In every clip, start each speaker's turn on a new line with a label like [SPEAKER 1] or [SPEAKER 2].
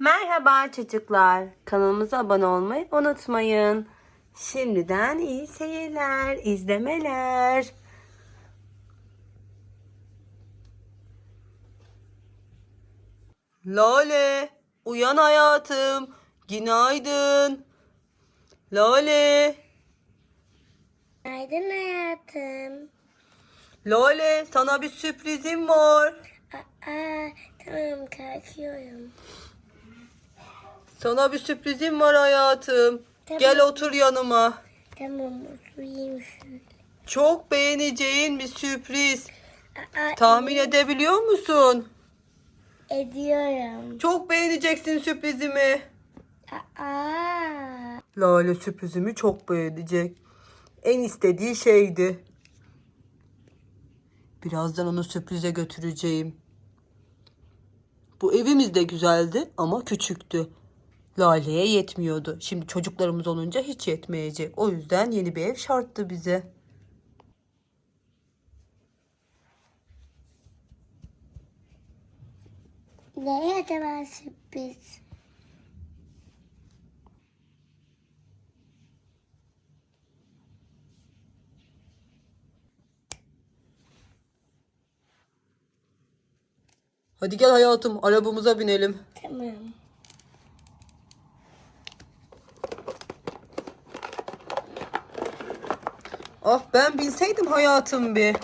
[SPEAKER 1] Merhaba çocuklar. Kanalımıza abone olmayı unutmayın. Şimdiden iyi seyirler, izlemeler. Lale, uyan hayatım. Günaydın. Lale,
[SPEAKER 2] Günaydın hayatım.
[SPEAKER 1] Lale sana bir sürprizim var.
[SPEAKER 2] Aa, tamam kalkıyorum.
[SPEAKER 1] Sana bir sürprizim var hayatım.
[SPEAKER 2] Tamam.
[SPEAKER 1] Gel otur yanıma.
[SPEAKER 2] Tamam oturayım şöyle.
[SPEAKER 1] Çok beğeneceğin bir sürpriz.
[SPEAKER 2] Aa,
[SPEAKER 1] Tahmin edebiliyor musun?
[SPEAKER 2] ediyorum.
[SPEAKER 1] Çok beğeneceksin sürprizimi.
[SPEAKER 2] Aa,
[SPEAKER 1] Lale sürprizimi çok beğenecek. En istediği şeydi. Birazdan onu sürprize götüreceğim. Bu evimiz de güzeldi ama küçüktü. Lale'ye yetmiyordu. Şimdi çocuklarımız olunca hiç yetmeyecek. O yüzden yeni bir ev şarttı bize.
[SPEAKER 2] ne acaba sürpriz?
[SPEAKER 1] Hadi gel hayatım arabamıza binelim.
[SPEAKER 2] Tamam.
[SPEAKER 1] Ah ben bilseydim hayatım bir.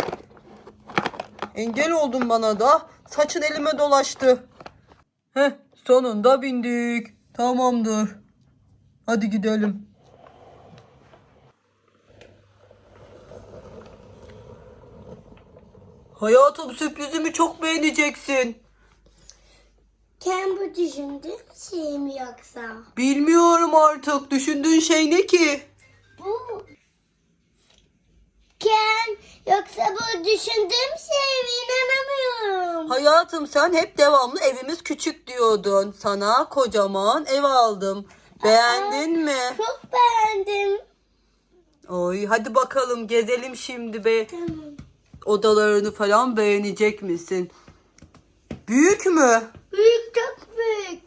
[SPEAKER 1] Engel oldun bana da. Saçın elime dolaştı. Heh sonunda bindik. Tamamdır. Hadi gidelim. Hayatım sürprizimi çok beğeneceksin.
[SPEAKER 2] Ken bu düşündüğün şey mi yoksa?
[SPEAKER 1] Bilmiyorum artık. Düşündüğün şey ne ki?
[SPEAKER 2] Bu yoksa bu düşündüğüm şey mi? İnanamıyorum.
[SPEAKER 1] Hayatım sen hep devamlı evimiz küçük diyordun. Sana kocaman ev aldım. Beğendin mi?
[SPEAKER 2] Çok beğendim.
[SPEAKER 1] Oy hadi bakalım gezelim şimdi be.
[SPEAKER 2] Tamam.
[SPEAKER 1] Odalarını falan beğenecek misin? Büyük mü?
[SPEAKER 2] Büyük çok büyük.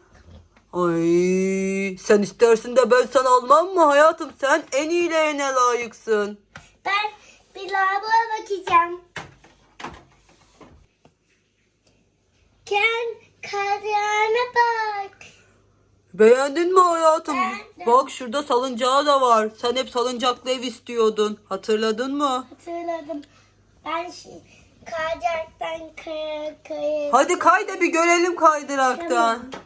[SPEAKER 1] Ay sen istersin de ben sana almam mı hayatım? Sen en iyilerine layıksın.
[SPEAKER 2] Ben bir lavaboya bakacağım. Ken kadrana bak.
[SPEAKER 1] Beğendin mi hayatım?
[SPEAKER 2] Beğendim.
[SPEAKER 1] Bak şurada salıncağı da var. Sen hep salıncaklı ev istiyordun. Hatırladın mı?
[SPEAKER 2] Hatırladım. Ben şimdi kaydıraktan kaya kaya.
[SPEAKER 1] Hadi kay da bir görelim kaydıraktan.
[SPEAKER 2] Tamam.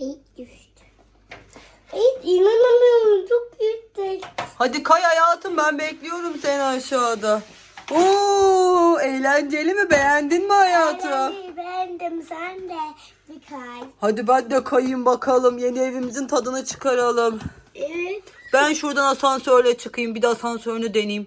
[SPEAKER 2] Ay düştü. Ay inanamıyorum çok yüksek.
[SPEAKER 1] Hadi kay hayatım ben bekliyorum seni aşağıda. Oo, eğlenceli mi? Beğendin mi hayatım?
[SPEAKER 2] Eğlenceyi beğendim sen de bir kay.
[SPEAKER 1] Hadi ben de kayayım bakalım. Yeni evimizin tadını çıkaralım.
[SPEAKER 2] Evet.
[SPEAKER 1] Ben şuradan asansörle çıkayım. Bir de asansörünü deneyeyim.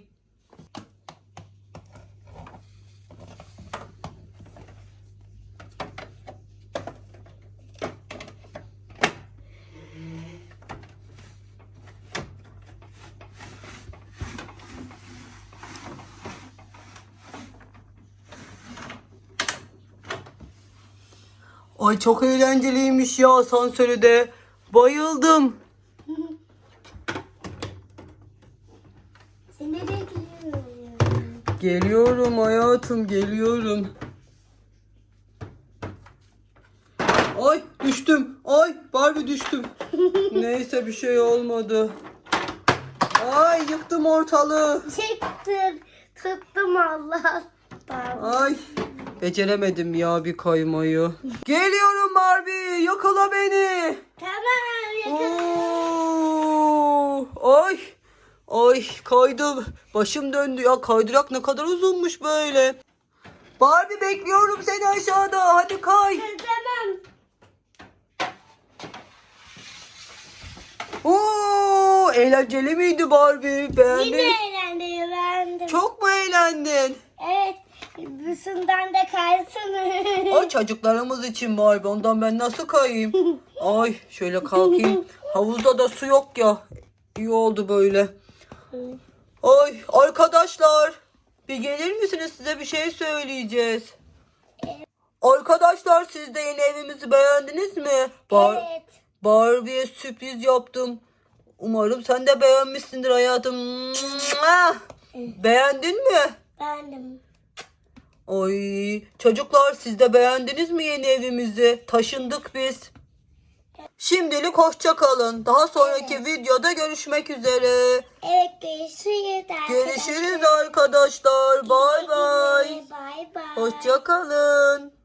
[SPEAKER 1] Ay çok eğlenceliymiş ya asansörü de. Bayıldım.
[SPEAKER 2] Seni bekliyorum.
[SPEAKER 1] Geliyorum hayatım geliyorum. Ay düştüm. Ay Barbie düştüm. Neyse bir şey olmadı. Ay yıktım ortalığı.
[SPEAKER 2] Çektim. Tuttum Allah'tan.
[SPEAKER 1] Ay beceremedim ya bir kaymayı. Geliyorum Barbie yakala beni.
[SPEAKER 2] Tamam.
[SPEAKER 1] Oo, ay ay kaydım. Başım döndü ya kaydırak ne kadar uzunmuş böyle. Barbie bekliyorum seni aşağıda. Hadi kay.
[SPEAKER 2] Tamam.
[SPEAKER 1] Oo, eğlenceli miydi Barbie? Beğendin?
[SPEAKER 2] Yine eğlendim beğendim.
[SPEAKER 1] Çok mu eğlendin?
[SPEAKER 2] Evet. Büsünden de kaysın.
[SPEAKER 1] Ay çocuklarımız için Barbie. Ondan ben nasıl kayayım? Ay şöyle kalkayım. Havuzda da su yok ya. İyi oldu böyle. Ay arkadaşlar bir gelir misiniz size bir şey söyleyeceğiz. Arkadaşlar siz de yeni evimizi beğendiniz mi? Bar
[SPEAKER 2] Evet.
[SPEAKER 1] Barbie'ye sürpriz yaptım. Umarım sen de beğenmişsindir hayatım. Beğendin mi?
[SPEAKER 2] Beğendim.
[SPEAKER 1] Ay çocuklar siz de beğendiniz mi yeni evimizi? Taşındık biz. Şimdilik hoşça kalın. Daha sonraki videoda görüşmek üzere.
[SPEAKER 2] Evet görüşürüz arkadaşlar.
[SPEAKER 1] Görüşürüz arkadaşlar. Bay bay.
[SPEAKER 2] Bay bay.
[SPEAKER 1] Hoşça kalın.